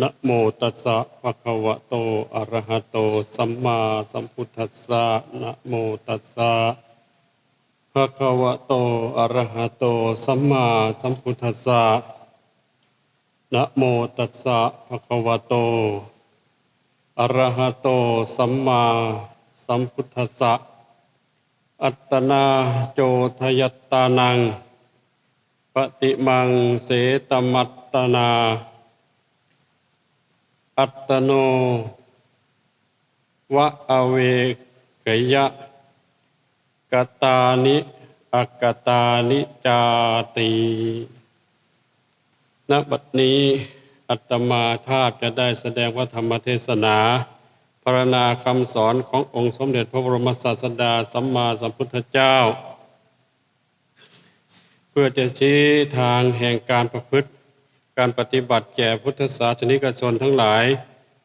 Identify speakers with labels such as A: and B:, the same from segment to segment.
A: นะโมตัสสะภะคะวะโต อะระหะโต สัมมาสัมพุทธัสสะนะโมตัสสะภะคะวะโต อะระหะโต สัมมาสัมพุทธัสสะนะโมตัสสะภะคะวะโต อะระหะโต สัมมาสัมพุทธัสสะ อัตตนาโจทยัตตานัง ปฏิมังเสตมัตตนา อัตโนวะอเวกยะกตานิอักตานิจาติณบัดนี้อัตมาภาพจะได้แสดงว่าธรรมเทศนาพรณนาคำสอนขององค์สมเด็จพระบรมศาสดาสัมมาสัมพุทธเจ้า เพื่อจะชี้ทางแห่งการประพฤติ การปฏิบัติแก่พุทธศาสนิกชนทั้งหลาย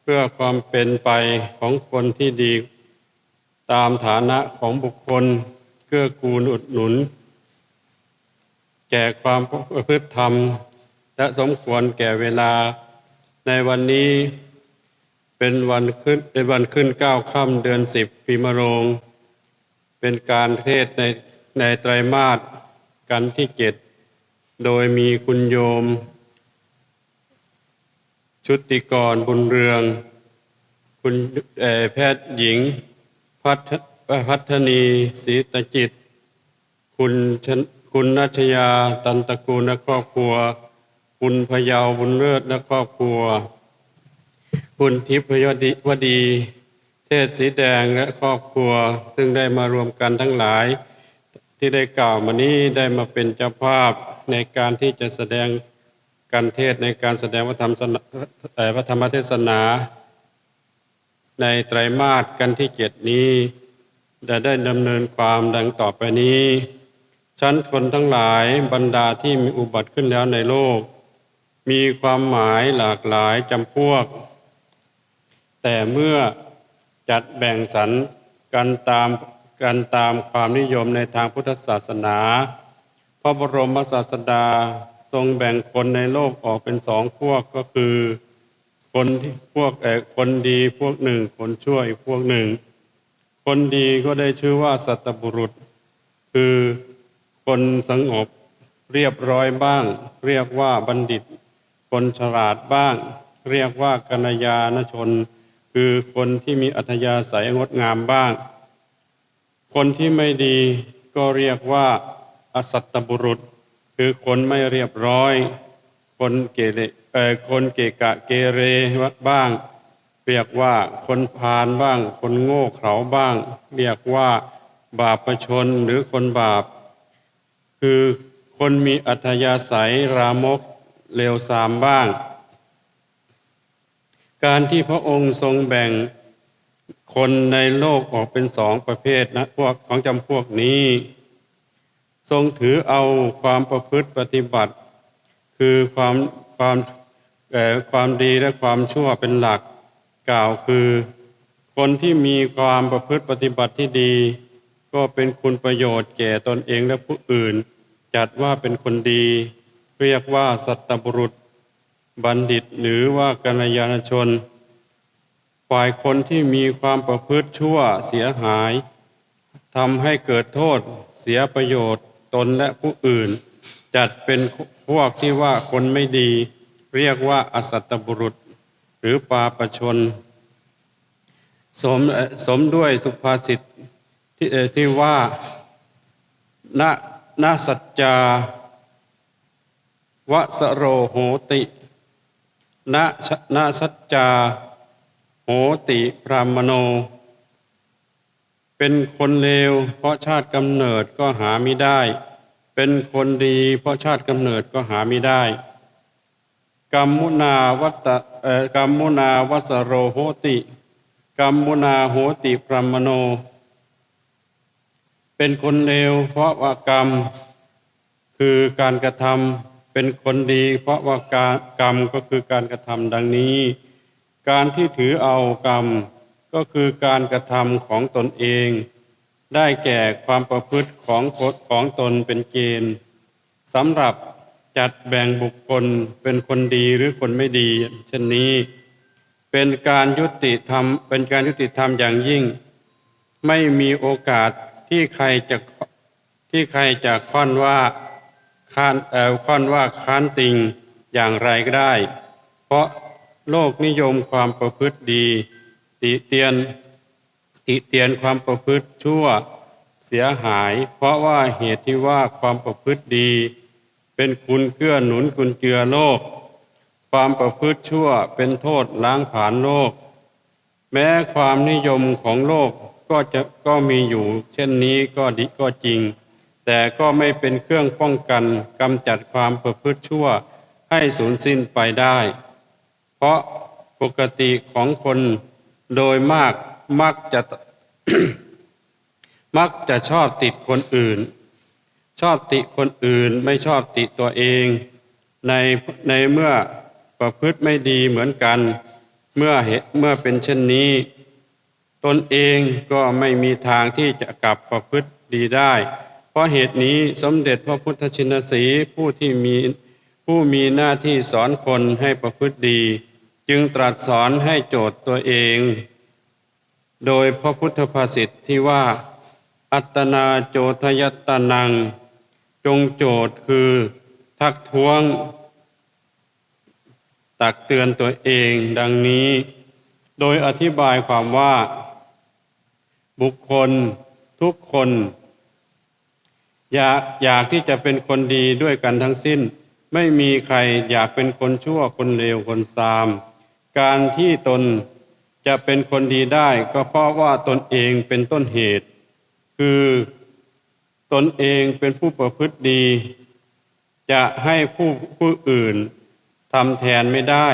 A: เพื่อความเป็นไปของคนที่ดี ตามฐานะของบุคคลเกื้อกูลอุดหนุน แก่ความประพฤติธรรม และสมควรแก่เวลา ในวันนี้เป็นวันขึ้นเป็นวันขึ้นเก้าค่ำเดือนสิบปีมะโรง เป็นการเทศในในไตรมาสกันที่เจ็ดโดยมีคุณโยม ชุติกรบุญเรือง คุณแพทย์หญิง พัฒพัฒนีศรีตจิต คุณคุณนัชยาตันตะกูลและครอบครัว คุณพยาวบุญเลิศและครอบครัว คุณทิพยวดีวดี เทศสีแดงและครอบครัว ซึ่งได้มารวมกันทั้งหลาย ที่ได้กล่าวมานี้ได้มาเป็นเจ้าภาพในการที่จะแสดง การเทศในการแสดงพระธรรมสนเอ่อพระธรรมเทศนา ในไตรมาสกันที่เจ็ดนี้จะได้ดำเนินความดังต่อไปนี้ ชั้นคนทั้งหลายบรรดาที่มีอุบัติขึ้นแล้วในโลก มีความหมายหลากหลายจำพวก แต่เมื่อจัดแบ่งสรรกันตามกันตามความนิยมในทางพุทธศาสนา พระบรมศาสดา ทรงแบ่งคนในโลกออกเป็นสองพวกก็คือ คนที่พวกเอคนดีพวกหนึ่ง คนชั่วอีกพวกหนึ่ง คนดีก็ได้ชื่อว่าสัตบุรุษ คือคนสงบเรียบร้อยบ้าง เรียกว่าบัณฑิต คนฉลาดบ้าง เรียกว่ากัญญาณชน คือคนที่มีอัธยาศัยงดงามบ้าง คนที่ไม่ดีก็เรียกว่าอสัตตบุรุษ คือคนไม่เรียบร้อย คนเกเรเออคนเกะกะเกเรบ้าง เรียกว่าคนพาลบ้าง คนโง่เขลาบ้าง เรียกว่าบาปประชนหรือคนบาป คือคนมีอัธยาศัยรามกเลวทรามบ้าง การที่พระองค์ทรงแบ่งคนในโลกออกเป็นสองประเภทนะพวกของจำพวกนี้ ทรงถือเอาความประพฤติปฏิบัติ คือความความเอ่ความดีและความชั่วเป็นหลักกล่าวคือ คนที่มีความประพฤติปฏิบัติที่ดี ก็เป็นคุณประโยชน์แก่ตนเองและผู้อื่น จัดว่าเป็นคนดี เรียกว่าสัตตบุรุษ บัณฑิตหรือว่ากัลยาณชน ฝ่ายคนที่มีความประพฤติชั่วเสียหายทำให้เกิดโทษเสียประโยชน์ ตนและผู้อื่น จัดเป็นพวกที่ว่าคนไม่ดี เรียกว่าอสัตบุรุษ หรือปาประชน สมสมด้วยสุภาษิตที่ที่ว่านะนะสัจจาวสโรโหตินะชนะสัจจาโหติพรามโน เป็นคนเลว เพราะชาติกำเนิดก็หาไม่ได้ เป็นคนดีเพราะชาติกำเนิดก็หาไม่ได้กัมมุนาวัตเอ่อกัมมุนาวัสโรโหติกัมมุนาโหติพรมโน เป็นคนเลวเพราะว่ากรรม คือการกระทำเป็นคนดี เพราะว่าการกรรมก็คือการกระทำดังนี้ การที่ถือเอากรรม ก็คือการกระทำของตนเอง ได้แก่ความประพฤติของกฎของตนเป็นเกณฑ์สำหรับจัดแบ่งบุคคลเป็นคนดีหรือคนไม่ดี เช่นนี้ เป็นการยุติธรรมเป็นการยุติธรรมอย่างยิ่ง ไม่มีโอกาสที่ใครจะที่ใครจะค้อนว่าค้านเอ่อค้อนว่าค้านติงอย่างไรก็ได้ เพราะโลกนิยมความประพฤติดี ติเตียนติเตียนความประพฤติชั่วเสียหาย เพราะว่าเหตุที่ว่าความประพฤติดี เป็นคุณเกื้อหนุนกุญเจือโลก ความประพฤติชั่วเป็นโทษล้างผลาญโลก แม้ความนิยมของโลกก็จะก็มีอยู่ เช่นนี้ก็ดีก็จริง แต่ก็ไม่เป็นเครื่องป้องกันกำจัดความประพฤติชั่วให้สูญสิ้นไปได้ เพราะปกติของคน โดยมากมักจะมักจะชอบติดคนอื่น ชอบติคนอื่นไม่ชอบติตัวเอง ในในเมื่อประพฤติไม่ดีเหมือนกัน เมื่อเหตุเมื่อเป็นเช่นนี้ ตนเองก็ไม่มีทางที่จะกลับประพฤติดีได้ เพราะเหตุนี้สมเด็จพระพุทธชินสีห์ผู้ที่มีผู้มีหน้าที่สอนคนให้ประพฤติดี จึงตรัสสอนให้โจทย์ตัวเอง โดยพระพุทธภาษิตที่ว่า อัตนาโจทยตนัง จงโจทย์คือทักท้วง ตักเตือนตัวเองดังนี้ โดยอธิบายความว่า บุคคลทุกคน อยากอยากที่จะเป็นคนดีด้วยกันทั้งสิ้นไม่มีใครอยากเป็นคนชั่วคนเลวคนซาม การที่ตนจะเป็นคนดีได้ก็เพราะว่าตนเองเป็นต้นเหตุ คือตนเองเป็นผู้ประพฤติดี จะให้ผู้ผู้อื่นทำแทนไม่ได้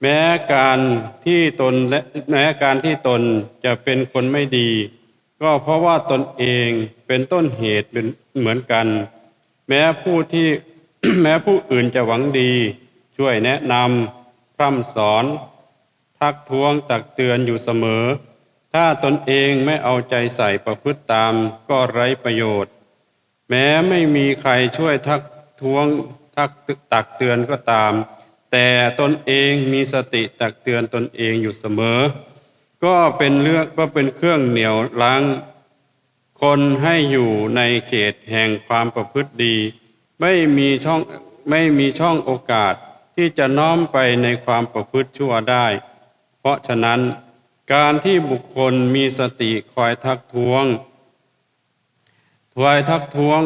A: แม้การที่ตนและแม้การที่ตนจะเป็นคนไม่ดี ก็เพราะว่าตนเองเป็นต้นเหตุเป็นเหมือนกัน แม้ผู้ที่แม้ผู้อื่นจะหวังดี ช่วยแนะนำ ร่ำสอน ทักท้วงตักเตือนอยู่เสมอ ถ้าตนเองไม่เอาใจใส่ประพฤติตามก็ไร้ประโยชน์ แม้ไม่มีใครช่วยทักท้วงทักตักเตือนก็ตาม แต่ตนเองมีสติตักเตือนตนเองอยู่เสมอ ก็เป็นเรื่องก็เป็นเครื่องเหนี่ยวรั้งคนให้อยู่ในเขตแห่งความประพฤติดี ไม่มีช่องไม่มีช่องโอกาส ที่จะน้อมไปในความประพฤติชั่วได้ เพราะฉะนั้น การที่บุคคลมีสติคอยทักท้วงคอยทักท้วง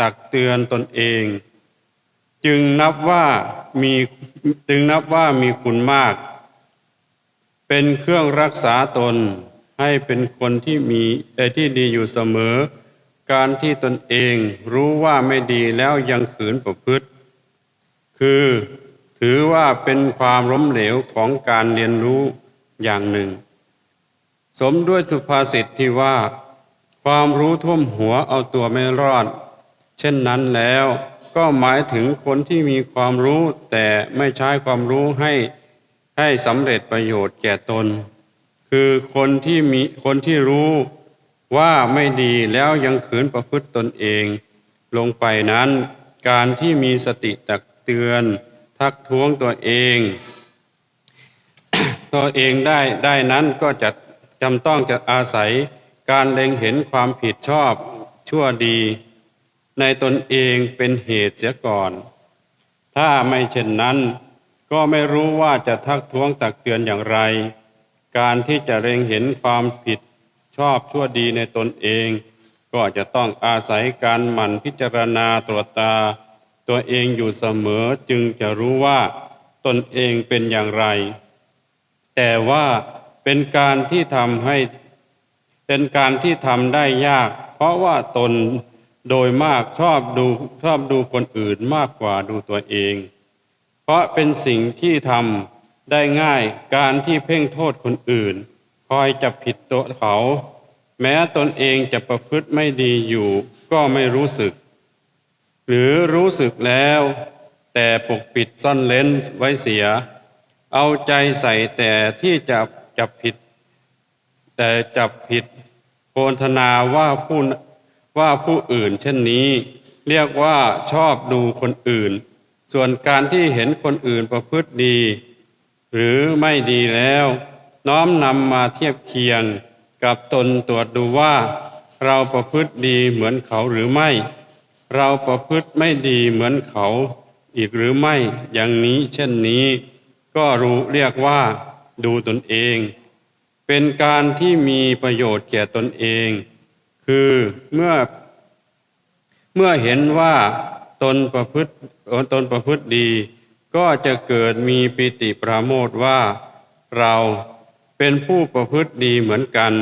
A: ตักเตือนตนเอง จึงนับว่ามีจึงนับว่ามีคุณมาก เป็นเครื่องรักษาตนให้เป็นคนที่มีเอ่ที่ดีอยู่เสมอ การที่ตนเองรู้ว่าไม่ดีแล้วยังขืนประพฤติ คือ ถือว่าเป็นความล้มเหลวของการเรียนรู้อย่างหนึ่ง สมด้วยสุภาษิตที่ว่า ความรู้ท่วมหัวเอาตัวไม่รอด เช่นนั้นแล้วก็หมายถึงคนที่มีความรู้แต่ไม่ใช้ความรู้ให้ให้สำเร็จประโยชน์แก่ตน คือคนที่มีคนที่รู้ว่าไม่ดีแล้วยังขืนประพฤติตนเอง ลงไปนั้นการที่มีสติตักเตือน ทักท้วงตัวเอง ตัวเองได้ได้นั้นก็จะจำต้องจะอาศัยการเล็งเห็นความผิดชอบชั่วดี ในตนเองเป็นเหตุเสียก่อน ถ้าไม่เช่นนั้น ก็ไม่รู้ว่าจะทักท้วงตักเตือนอย่างไร การที่จะเล็งเห็นความผิดชอบชั่วดีในตนเอง ก็จะต้องอาศัยการหมั่นพิจารณาตรวจตา ตัวเองอยู่เสมอจึงจะรู้ว่าตนเองเป็นอย่างไร แต่ว่าเป็นการที่ทำให้เป็นการที่ทำได้ยาก เพราะว่าตนโดยมากชอบดูชอบดูคนอื่นมากกว่าดูตัวเอง เพราะเป็นสิ่งที่ทำได้ง่ายการที่เพ่งโทษคนอื่น คอยจับผิดตัวเขา แม้ตนเองจะประพฤติไม่ดีอยู่ก็ไม่รู้สึก หรือรู้สึกแล้ว แต่ปกปิดซ่อนเล้นไว้เสีย เอาใจใส่แต่ที่จะจับผิด แต่จับผิดโพนธนาว่าผู้ว่าผู้อื่นเช่นนี้ เรียกว่าชอบดูคนอื่น ส่วนการที่เห็นคนอื่นประพฤติดี หรือไม่ดีแล้ว น้อมนำมาเทียบเคียง กับตนตรวจดูว่า เราประพฤติดีเหมือนเขาหรือไม่ เราประพฤติไม่ดีเหมือนเขาอีกหรือไม่อย่างนี้เช่นนี้ ก็รู้เรียกว่า ดูตนเอง เป็นการที่มีประโยชน์แก่ตนเอง คือเมื่อ เมื่อเห็นว่าตนประพฤติตนประพฤติดี ก็จะเกิดมีปิติปราโมทว่า เราเป็นผู้ประพฤติดีเหมือนกัน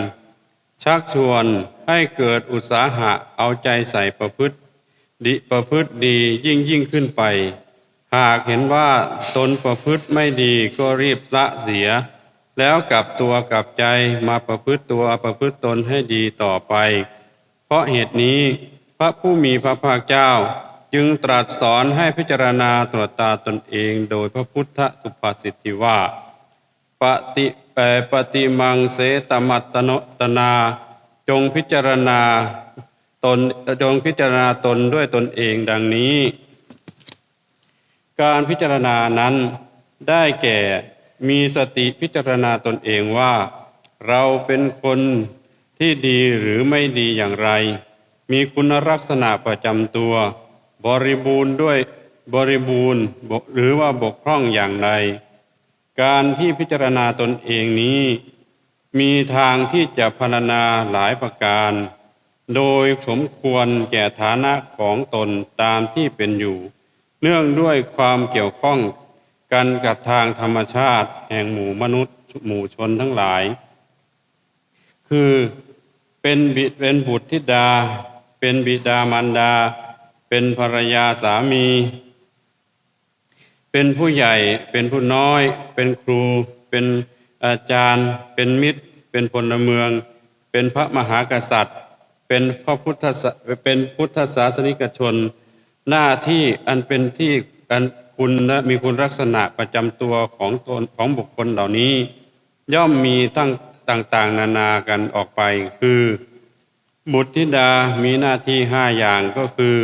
A: ชักชวนให้เกิดอุตสาหะเอาใจใส่ประพฤติ ดีประพฤติดียิ่งยิ่งขึ้นไป หากเห็นว่าตนประพฤติไม่ดีก็รีบละเสีย แล้วกลับตัวกลับใจมาประพฤติตัวประพฤติตนให้ดีต่อไป เพราะเหตุนี้พระผู้มีพระภาคเจ้าจึงตรัสสอนให้พิจารณาตรวจตาตนเองโดยพระพุทธสุภาษิตที่ว่า ปฏิแปปฏิมังเสตมัตตโนตนา จงพิจารณา ตนจงพิจารณาตนด้วยตนเองดังนี้ การพิจารณานั้นได้แก่มีสติพิจารณาตนเองว่า เราเป็นคนที่ดีหรือไม่ดีอย่างไร มีคุณลักษณะประจำตัว บริบูรณ์ด้วยบริบูรณ์หรือว่าบกพร่องอย่างไร การที่พิจารณาตนเองนี้ มีทางที่จะพรรณนาหลายประการ โดยสมควรแก่ฐานะของตนตามที่เป็นอยู่ เนื่องด้วยความเกี่ยวข้องกันกับทางธรรมชาติแห่งหมู่มนุษย์หมู่ชนทั้งหลาย คือเป็นบิดเป็นบุตรธิดา เป็นบิดามารดา เป็นภรรยาสามี เป็นผู้ใหญ่เป็นผู้น้อย เป็นครู เป็นอาจารย์ เป็นมิตร เป็นพลเมือง เป็นพระมหากษัตริย์ เป็นพระพุทธเป็นพุทธศาสนิกชน หน้าที่อันเป็นที่อันคุณและมีคุณลักษณะประจำตัวของตนของบุคคลเหล่านี้ ย่อมมีตั้งต่างๆ นานากันออกไปคือ บุตรธิดามีหน้าที่ห้าอย่างก็คือ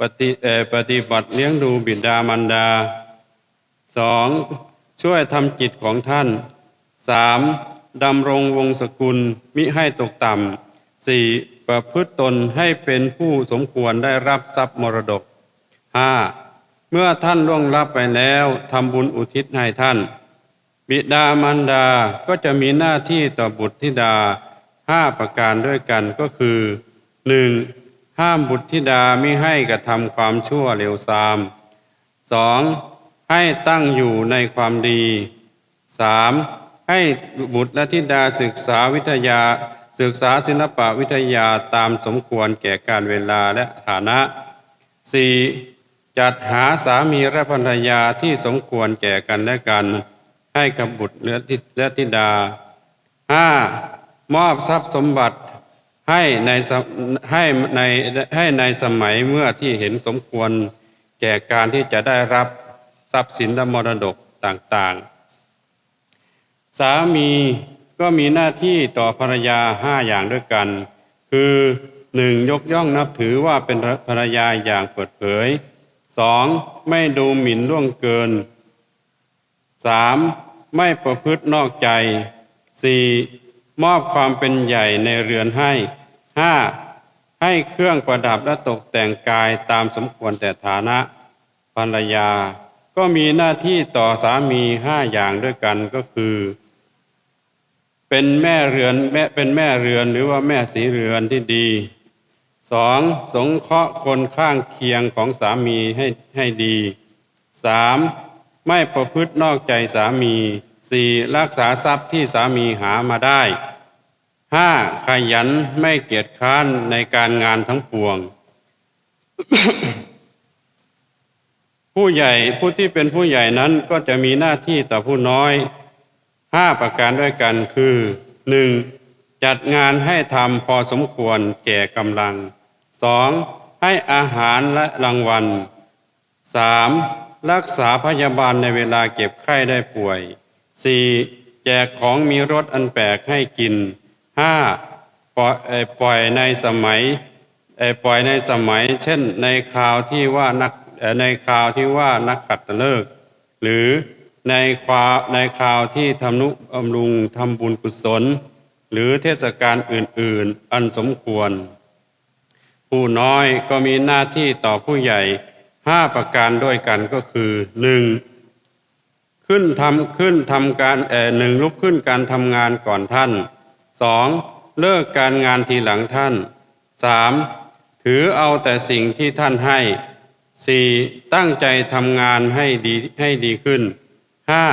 A: ปฏิปฏิบัติเลี้ยงดูบิดามารดาสองช่วยทำจิตของท่านสามดำรงวงศกุลมิให้ตกต่ำสี่ ประพฤติตนให้เป็นผู้สมควรได้รับทรัพย์มรดกห้าเมื่อท่านล่วงลับไปแล้วทำบุญอุทิศให้ท่าน บิดามารดาก็จะมีหน้าที่ต่อบุตรธิดาห้าประการด้วยกันก็คือหนึ่งห้ามบุตรธิดาไม่ให้กระทำความชั่วเร็วทรามสองให้ตั้งอยู่ในความดีสามให้บุตรและธิดาศึกษาวิทยา ศึกษาศิลปะวิทยาตามสมควรแก่การเวลาและฐานะสี่จัดหาสามีและภรรยาที่สมควรแก่กันและกัน ให้กับบุตรและธิดาห้ามอบทรัพย์สมบัติให้ในให้ในให้ในสมัยเมื่อที่เห็นสมควรแก่การที่จะได้รับทรัพย์สินและมรดกต่างๆ สามี ก็มีหน้าที่ต่อภรรยาห้าอย่างด้วยกัน คือหนึ่งยกย่องนับถือว่าเป็นภรรยาอย่างเปิดเผยสองไม่ดูหมิ่นล่วงเกินสามไม่ประพฤตินอกใจสี่มอบความเป็นใหญ่ในเรือนให้ห้าให้เครื่องประดับและตกแต่งกายตามสมควรแต่ฐานะ ภรรยา ก็มีหน้าที่ต่อสามีห้าอย่างด้วยกันก็คือ เป็นแม่เรือนแม่เป็นแม่เรือนหรือว่าแม่สีเรือนที่ดีสองสงเคราะห์คนข้างเคียงของสามีให้ให้ดีสามไม่ประพฤตินอกใจสามีสี่รักษาทรัพย์ที่สามีหามาได้ห้าขยันไม่เกียจค้านในการงานทั้งปวง ผู้ใหญ่ผู้ที่เป็นผู้ใหญ่นั้นก็จะมีหน้าที่ต่อผู้น้อย ห้าประการด้วยกันคือหนึ่งจัดงานให้ทำพอสมควรแก่กำลังสองให้อาหารและรางวัลสามรักษาพยาบาลในเวลาเก็บไข้ได้ป่วยสี่แจกของมีรสอันแปลกให้กินห้าปล่อยในสมัยปล่อยในสมัย เช่นในข่าวที่ว่านักในข่าวที่ว่านักขัตฤกษ์หรือ ในข่าวในข่าวที่ทำนุบำรุงทำบุญกุศล หรือเทศกาลอื่น ๆ อันสมควร ผู้น้อยก็มีหน้าที่ต่อผู้ใหญ่ห้าประการด้วยกันก็คือหนึ่งขึ้นทำขึ้นทำการเออหนึ่งลุกขึ้นการทำงานก่อนท่านสองเลิกการงานทีหลังท่านสามถือเอาแต่สิ่งที่ท่านให้สี่ตั้งใจทำงานให้ดีให้ดีขึ้น ห้า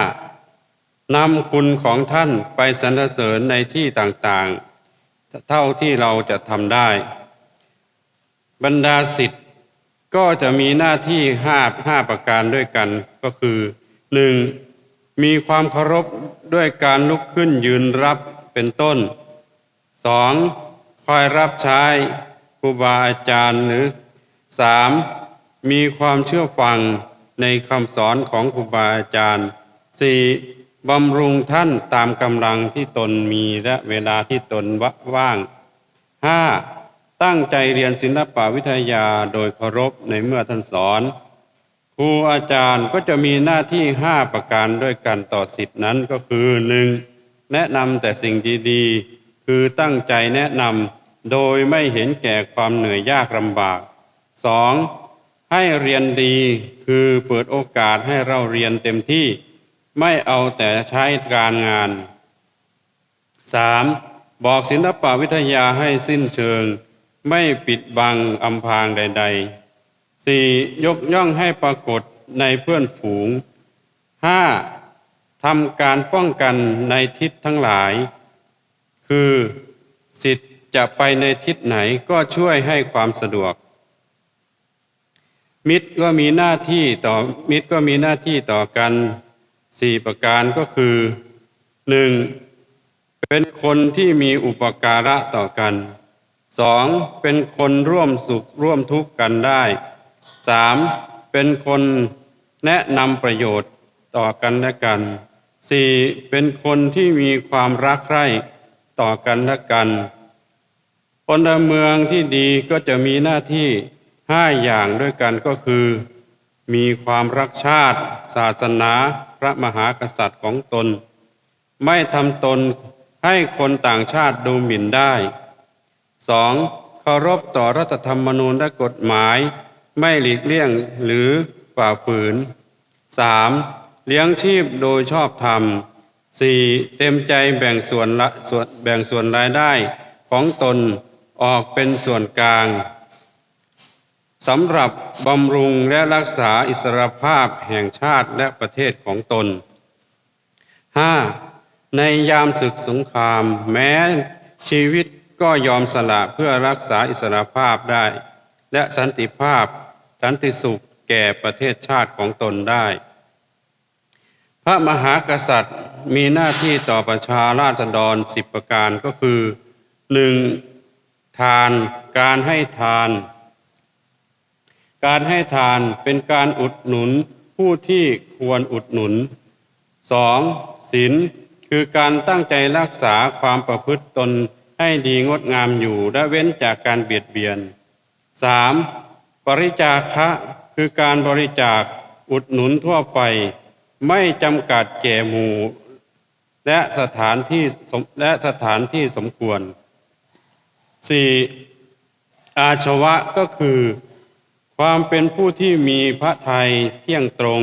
A: นำคุณของท่านไปสรรเสริญในที่ต่างๆ เท่าที่เราจะทำได้ บรรดาสิทธิ์ก็จะมีหน้าที่ห้าห้าประการด้วยกันก็คือหนึ่งมีความเคารพด้วยการลุกขึ้นยืนรับเป็นต้นสองคอยรับใช้ครูบาอาจารย์หรือสามมีความเชื่อฟังในคำสอนของครูบาอาจารย์ สี่บำรุงท่านตามกำลังที่ตนมีและเวลาที่ตนว่างห้าตั้งใจเรียนศิลปวิทยาโดยเคารพในเมื่อท่านสอน ครูอาจารย์ก็จะมีหน้าที่ห้าประการด้วยกันต่อสิทธินั้นก็คือหนึ่งแนะนำแต่สิ่งดีๆ คือตั้งใจแนะนำโดยไม่เห็นแก่ความเหนื่อยยากลำบากสองให้เรียนดีคือเปิดโอกาสให้เราเรียนเต็มที่ ไม่เอาแต่ใช้การงานสามบอกศิลปวิทยาให้สิ้นเชิง ไม่ปิดบังอำพรางใดๆสี่ยกย่องให้ปรากฏในเพื่อนฝูงห้าทำการป้องกันในทิศทั้งหลาย คือสิทธิ์จะไปในทิศไหนก็ช่วยให้ความสะดวก มิตรก็มีหน้าที่ต่อมิตรก็มีหน้าที่ต่อกัน สี่ประการก็คือหนึ่งเป็นคนที่มีอุปการะต่อกันสองเป็นคนร่วมสุขร่วมทุกข์กันได้สามเป็นคนแนะนำประโยชน์ต่อกันและกันสี่เป็นคนที่มีความรักใคร่ต่อกันและกันพลเมืองที่ดีก็จะมีหน้าที่ห้าอย่างด้วยกันก็คือ มีความรักชาติ ศาสนา พระมหากษัตริย์ของตน ไม่ทำตนให้คนต่างชาติดูหมิ่นได้สองเคารพต่อรัฐธรรมนูญและกฎหมาย ไม่หลีกเลี่ยงหรือฝ่าฝืนสามเลี้ยงชีพโดยชอบธรรมสี่เต็มใจแบ่งส่วนละส่วนแบ่งส่วนรายได้ของตนออกเป็นส่วนกลาง สำหรับบำรุงและรักษาอิสรภาพแห่งชาติและประเทศของตน 5. ในยามศึกสงคราม แม้ชีวิตก็ยอมสละเพื่อรักษาอิสรภาพได้ และสันติภาพ สันติสุขแก่ประเทศชาติของตนได้ พระมหากษัตริย์มีหน้าที่ต่อประชาราษฎรสิบประการก็คือหนึ่งทานการให้ทาน การให้ทานเป็นการอุดหนุนผู้ที่ควรอุดหนุนสองศีลคือการตั้งใจรักษาความประพฤติตนให้ดีงดงามอยู่และเว้นจากการเบียดเบียนสามบริจาคะคือการบริจาคอุดหนุนทั่วไป ไม่จำกัดแก่หมู่ และสถานที่สมและสถานที่สมควรสี่อาชวะก็คือ ความเป็นผู้ที่มีพระทัยเที่ยงตรง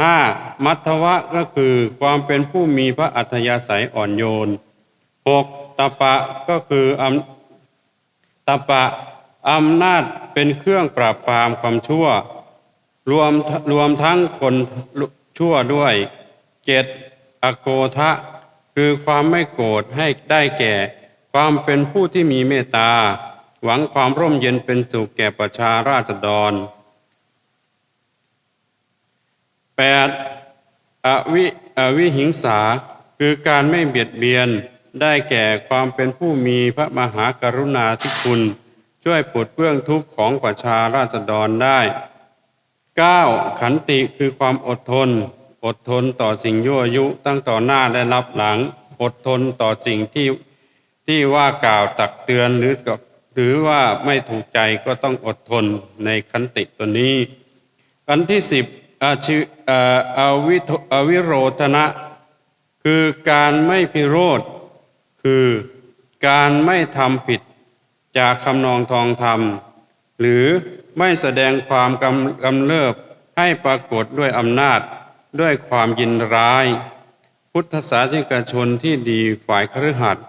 A: ห้ามัทวะก็คือความเป็นผู้มีพระอัธยาศัยอ่อนโยนหกตปะก็คืออำตปะอำนาจเป็นเครื่องปราบปรามความชั่ว รวมรวมทั้งคนชั่วด้วยเจ็ดอโกทะ คือความไม่โกรธให้ได้แก่ ความเป็นผู้ที่มีเมตตา หวังความร่มเย็นเป็นสุขแก่ประชาราษฎรแปดอวิอวิหิงสาคือการไม่เบียดเบียนได้แก่ความเป็นผู้มีพระมหากรุณาธิคุณ ช่วยปลดเปื้องทุกข์ของประชาราษฎรได้ 9. ขันติคือความอดทน อดทนต่อสิ่งยั่วยุตั้งต่อหน้าและรับหลัง อดทนต่อสิ่งที่ที่ว่ากล่าวตักเตือนหรือกับ หรือว่าไม่ถูกใจก็ต้องอดทนในขันติตัวนี้อันที่สิบอาชิเอ่ออวิโอวิโรธนะ คือการไม่พิโรธคือการไม่ทำผิดจากคำนองทองธรรม หรือไม่แสดงความกำกำเริบให้ปรากฏด้วยอำนาจด้วยความยินร้าย พุทธศาสนิกชนที่ดีฝ่ายคฤหัสถ์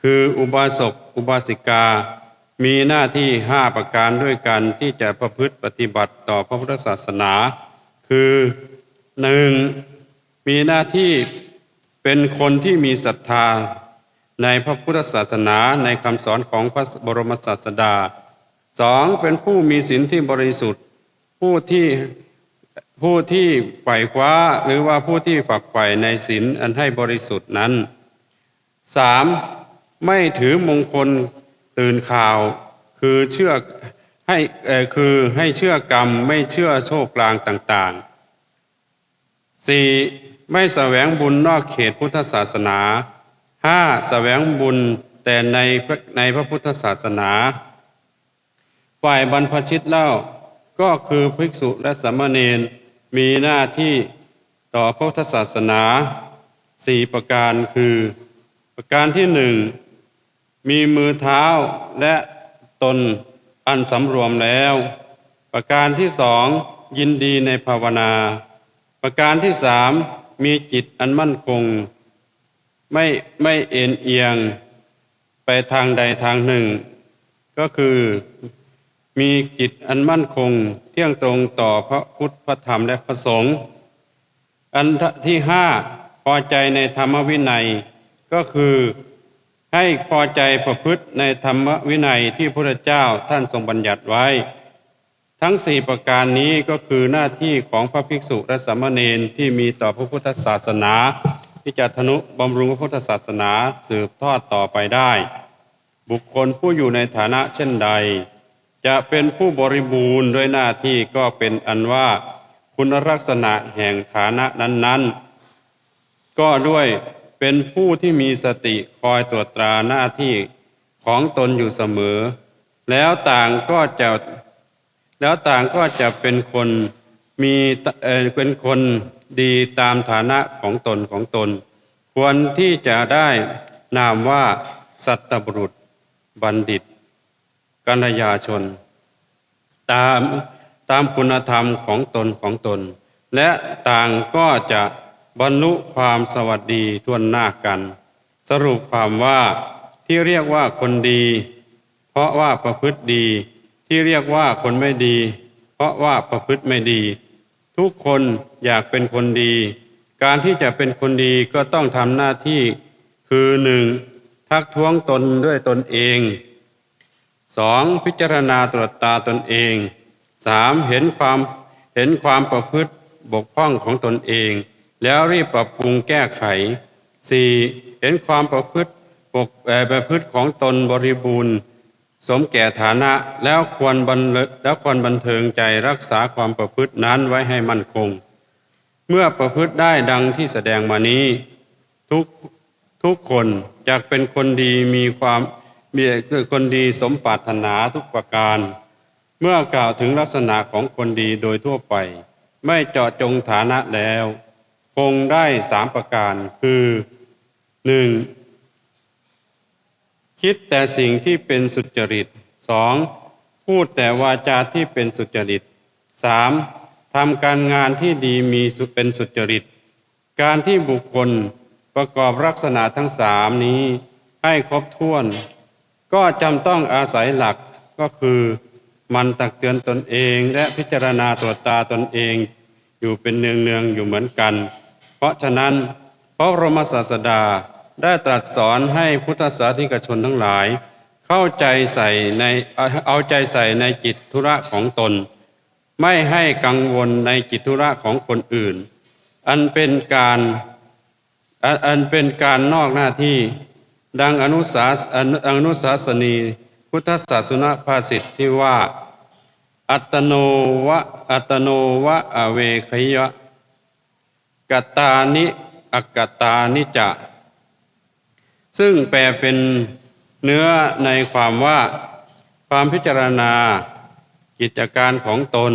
A: คืออุบาสกอุบาสิกา มีหน้าที่ห้าประการด้วยกันที่จะประพฤติปฏิบัติต่อพระพุทธศาสนา คือหนึ่งมีหน้าที่เป็นคนที่มีศรัทธาในพระพุทธศาสนาในคำสอนของพระบรมศาสดาสองเป็นผู้มีศีลที่บริสุทธิ์ ผู้ที่ผู้ที่ใฝ่คว้าหรือว่าผู้ที่ฝักใฝ่ในศีลอันให้บริสุทธิ์นั้นสามไม่ถือมงคล ตื่นข่าว คือเชื่อให้คือให้เชื่อกรรมไม่เชื่อโชคลางต่างๆสี่ไม่แสวงบุญนอกเขตพุทธศาสนาห้าแสวงบุญแต่ในในพระพุทธศาสนา ฝ่ายบรรพชิตเล่าก็คือภิกษุและสามเณรมีหน้าที่ต่อพระพุทธศาสนาสี่ประการคือ ประการที่หนึ่ง มีมือเท้าและตนอันสำรวมแล้ว ประการที่สองยินดีในภาวนา ประการที่สามมีจิตอันมั่นคง ไม่ไม่เอ็นเอียง ไปทางใดทางหนึ่ง ก็คือมีจิตอันมั่นคงเที่ยงตรงต่อพระพุทธพระธรรมและพระสงฆ์อันที่ห้าพอใจในธรรมวินัยก็คือ ให้พอใจประพฤติในธรรมวินัยที่พระพุทธเจ้าท่านทรงบัญญัติไว้ ทั้งสี่ประการนี้ก็คือหน้าที่ของพระภิกษุและสามเณรที่มีต่อพระพุทธศาสนา ที่จะทนุบำรุงพระพุทธศาสนาสืบทอดต่อไปได้ บุคคลผู้อยู่ในฐานะเช่นใด จะเป็นผู้บริบูรณ์ด้วยหน้าที่ก็เป็นอันว่าคุณลักษณะแห่งฐานะนั้น ๆ ก็ด้วย เป็นผู้ที่มีสติคอยตรวจตราหน้าที่ของตนอยู่เสมอ แล้วต่างก็จะแล้วต่างก็จะเป็นคนมีเออเป็นคนดีตามฐานะของตนของตน ควรที่จะได้นามว่าสัตบุรุษบัณฑิต กัญญาชน ตามตามคุณธรรมของตนของตน และต่างก็จะ บรรลุความสวัสดีทวนหน้ากัน สรุปความว่าที่เรียกว่าคนดี เพราะว่าประพฤติดี ที่เรียกว่าคนไม่ดี เพราะว่าประพฤติไม่ดี ทุกคนอยากเป็นคนดี การที่จะเป็นคนดีก็ต้องทำหน้าที่ คือหนึ่งทักท้วงตนด้วยตนเองสองพิจารณาตรวจตาตนเองสามเห็นความเห็นความประพฤติบกพร่องของตนเอง แล้วรีบปรับปรุงแก้ไขสี่เห็นความประพฤติปกประพฤติของตนบริบูรณ์ สมแก่ฐานะแล้วควรบันแล้วควรบันเทิงใจรักษาความประพฤตินั้นไว้ให้มั่นคง เมื่อประพฤติได้ดังที่แสดงมานี้ ทุกทุกคนอยากเป็นคนดีมีความมีคนดีสมปรารถนาทุกประการ เมื่อกล่าวถึงลักษณะของคนดีโดยทั่วไป ไม่เจาะจงฐานะแล้ว คงได้สามประการคือหนึ่งคิดแต่สิ่งที่เป็นสุจริตสองพูดแต่วาจาที่เป็นสุจริตสามทำการงานที่ดีมีสุเป็นสุจริต การที่บุคคลประกอบลักษณะทั้งสามนี้ให้ครบถ้วน ก็จำต้องอาศัยหลักก็คือมันตักเตือนตนเองและพิจารณาตรวจตาตนเอง อยู่เป็นเนืองๆอยู่เหมือนกัน เพราะฉะนั้นพระบรมศาสดาได้ตรัสสอนให้พุทธศาสนิกชนทั้งหลาย เข้าใจใส่ในเอาใจใส่ในจิตธุระของตน ไม่ให้กังวลในจิตธุระของคนอื่น อันเป็นการอันเป็นการนอกหน้าที่ดังอนุสาสอนุอนุสาสนี พุทธศาสนาภาษิตที่ว่า อัตโนวะอัตโนวะอเวคยะ กัตตานิอกัตตานิจะ ซึ่งแปลเป็นเนื้อในความว่าความพิจารณากิจการของตน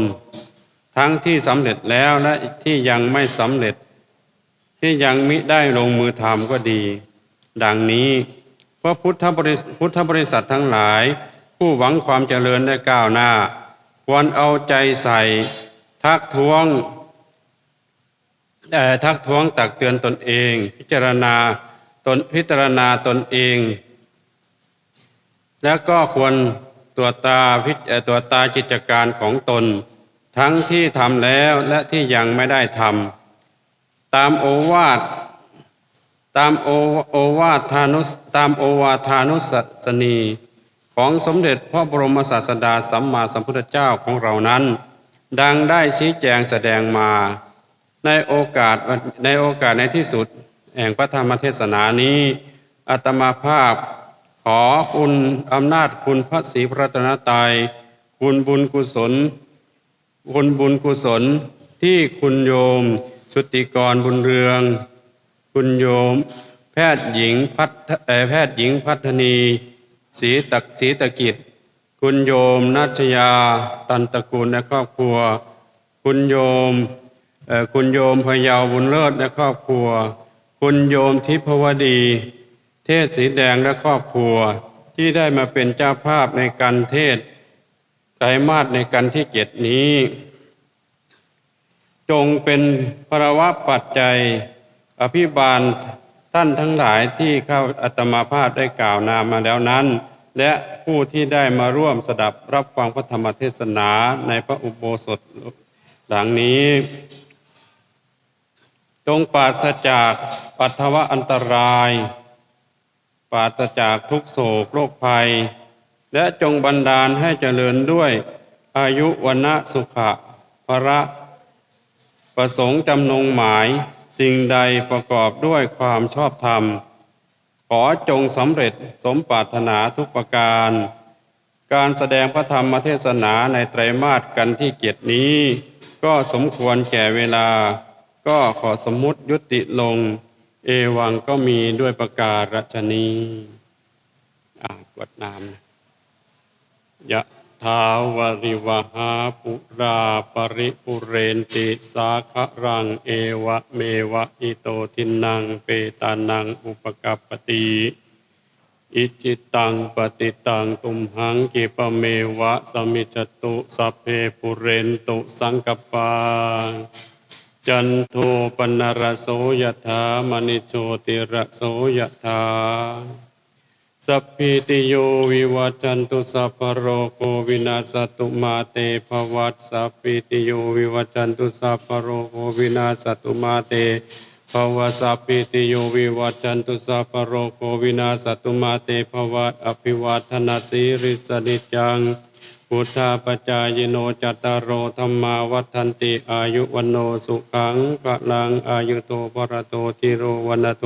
A: ทั้งที่สำเร็จแล้วและที่ยังไม่สำเร็จ ที่ยังมิได้ลงมือทำก็ดี ดังนี้พระพุทธบริษพุทธบริษัททั้งหลาย ผู้หวังความเจริญและก้าวหน้า ควรเอาใจใส่ ทักท้วง ทักท้วงตักเตือนตนเอง พิจารณาตนพิจารณาตนเอง แล้วก็ควรตรวตาพิจตรวตากิจการของตน ทั้งที่ทำแล้วและที่ยังไม่ได้ทำตามโอวาทตามโอโอวาทานุตามโอวาทานุสสนีของสมเด็จพระบรมศาสดาสัมมาสัมพุทธเจ้าของเรานั้น ดังได้ชี้แจงแสดงมา ในโอกาสในโอกาสในที่สุด แห่งพระธรรมเทศนานี้อาตมาภาพ ขอคุณอำนาจคุณพระศรีพระตนตรัยคุณบุญกุศล คุณบุญกุศลที่คุณโยมชุติกรบุญเรือง คุณโยม แพทย์หญิงพัฒแพทย์หญิงพัฒนีศรีตักศรีตะกิจ คุณโยมนัชยาตันตะกูลและครอบครัว คุณโยม คุณโยมพยาวบุญเลิศและครอบครัว คุณโยมทิพวดี เทศสีแดงและครอบครัว ที่ได้มาเป็นเจ้าภาพในการเทศไตรมาสในการที่เจ็ดนี้ จงเป็นภระวะปัจจัย อภิบาลท่านทั้งหลายที่เข้าอัตมาภาพได้กล่าวนามมาแล้วนั้น และผู้ที่ได้มาร่วมสดับรับฟังพระธรรมเทศนาในพระอุโบสถหลังนี้ จงปราศจากปัทวะอันตราย ปราศจากทุกโศกโรคภัย และจงบันดาลให้เจริญด้วยอายุวันะสุขะพระประสงค์จำนงหมาย สิ่งใดประกอบด้วยความชอบธรรม ขอจงสำเร็จสมปรารถนาทุกประการ การแสดงพระธรรมเทศนาในไตรมาสกันที่เกียรตินี้ ก็สมควรแก่เวลา ก็ขอสมมุติยุติลง เอวังก็มีด้วยประกาศรัชนีอ่ากวดน้ำยะทาวริวหาปุราปริปุเรนติสาครัง เอวะเมวะอิโตทินัง เปตานังอุปกัปปติอิจิตังปฏิตังตุมหังกิปเมวะสมิจตุสัพเพปุเรนตุสังกปา จันโทปนรโสยถามณิโชติระโสยถาสัพพิติโยวิวัจจันตุสัพพโรโควินาสตุมาเตภวัตสัพพิติโยวิวัจจันตุสัพพโรโควินาสตุมาเตภวัตสัพพิติโยวิวัจจันตุสัพพโรโควินาสตุมาเตภวัตอภิวัตนาสีริสนิจัง พุทธาปจายโนจัตตารโอธรรมาวัฏันติอายุวันโนสุขังพลังอายุโตปรโตจิโรวันโต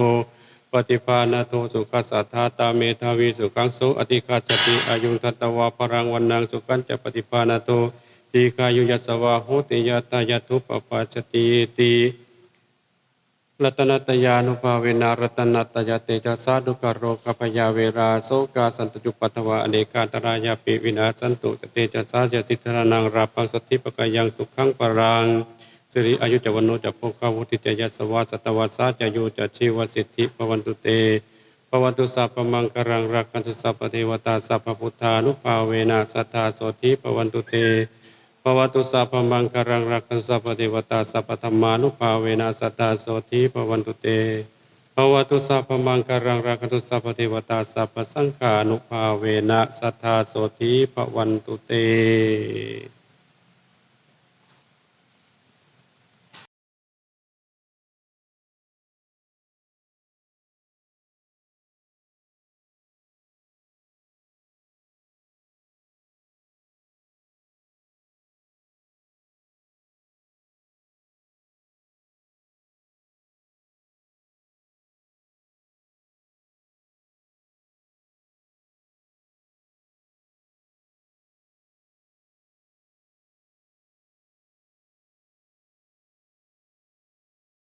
A: ปฏิภาณโทสุขสัทธาตาเมทาวีสุขังโสอติคาจติอายุทัตตวาพรังวันนางสุขันจะปฏิภาณโททีคายุยัสวาหุติยตายทุปปาจติตี รัตนัตยานุภาเวนารัตนัตยาเตจัสาดุกโรกพยาเวราโสกาสันตจุปัทวะอเนกาตรายาปิวินาสันตุเตจัสาเจสิทธานังราปังสติปกายังสุขังปรังสิริอายุจวันโนจะโพคาวุติจยัสวาสตวาสาจะโยจะชีวสิทธิภวันตุเตภวันตุสัพพมังครังรักขันตุสัพพเทวตาสัพพุทธานุภาเวนะสัทธาโสธิภวันตุเต ภวตุสัพพมังครังรักขันตุสัพพเทวตาสัพพธรรมานุภาเวนะสัตตาโสธิภวันตุเตภวตุสัพพมังครังรักขันตุสัพพเทวตาสัพพสังฆานุภาเวนะสัตตาโสธิภวันตุเต